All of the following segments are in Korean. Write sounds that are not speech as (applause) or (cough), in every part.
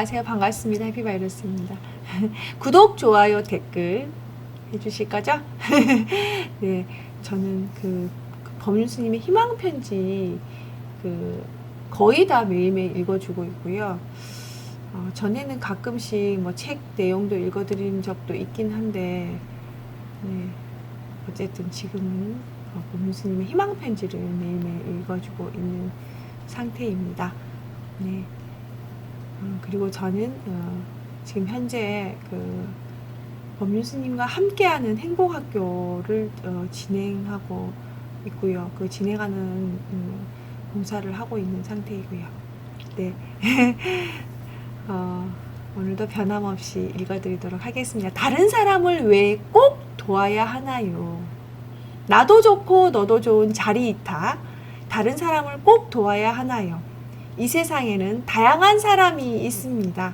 안녕하세요. 반갑습니다. 해피바이러스입니다. (laughs) 구독, 좋아요, 댓글 해주실 거죠? (laughs) 네, 저는 그, 그 법률스님의 희망 편지 그 거의 다 매일매일 읽어주고 있고요. 어, 전에는 가끔씩 뭐 책 내용도 읽어드린 적도 있긴 한데, 네, 어쨌든 지금은 어, 법률스님의 희망 편지를 매일매일 읽어주고 있는 상태입니다. 네. 음, 그리고 저는 어, 지금 현재 그 법률스님과 함께하는 행복학교를 어, 진행하고 있고요. 그 진행하는 음, 봉사를 하고 있는 상태이고요. 네. (laughs) 어, 오늘도 변함없이 읽어드리도록 하겠습니다. 다른 사람을 왜 꼭 도와야 하나요? 나도 좋고 너도 좋은 자리 이타. 다른 사람을 꼭 도와야 하나요? 이 세상에는 다양한 사람이 있습니다.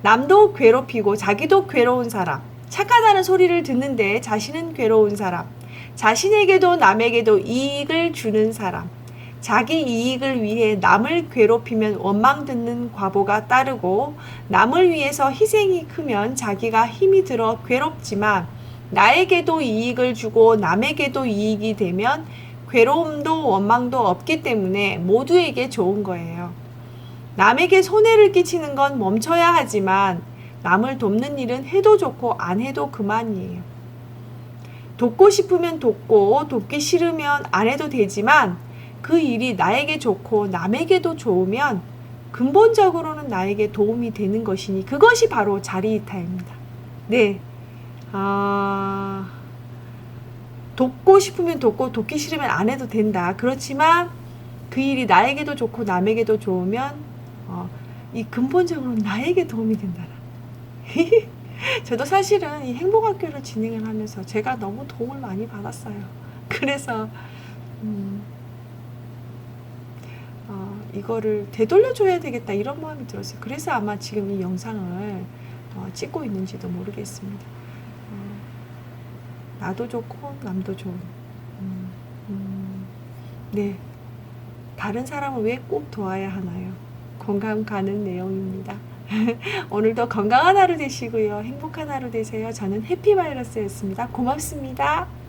남도 괴롭히고 자기도 괴로운 사람, 착하다는 소리를 듣는데 자신은 괴로운 사람, 자신에게도 남에게도 이익을 주는 사람, 자기 이익을 위해 남을 괴롭히면 원망 듣는 과보가 따르고 남을 위해서 희생이 크면 자기가 힘이 들어 괴롭지만 나에게도 이익을 주고 남에게도 이익이 되면 괴로움도 원망도 없기 때문에 모두에게 좋은 거예요. 남에게 손해를 끼치는 건 멈춰야 하지만 남을 돕는 일은 해도 좋고 안 해도 그만이에요. 돕고 싶으면 돕고 돕기 싫으면 안 해도 되지만 그 일이 나에게 좋고 남에게도 좋으면 근본적으로는 나에게 도움이 되는 것이니 그것이 바로 자리이타입니다. 네. 아, 돕고 싶으면 돕고 돕기 싫으면 안 해도 된다. 그렇지만 그 일이 나에게도 좋고 남에게도 좋으면 어, 이 근본적으로 나에게 도움이 된다. (laughs) 저도 사실은 이 행복학교를 진행을 하면서 제가 너무 도움을 많이 받았어요. (laughs) 그래서 음, 어, 이거를 되돌려줘야 되겠다 이런 마음이 들었어요. 그래서 아마 지금 이 영상을 어, 찍고 있는지도 모르겠습니다. 어, 나도 좋고 남도 좋은. 음, 음, 네. 다른 사람을 왜 꼭 도와야 하나요? 공감 가는 내용입니다. (laughs) 오늘도 건강한 하루 되시고요. 행복한 하루 되세요. 저는 해피바이러스였습니다. 고맙습니다.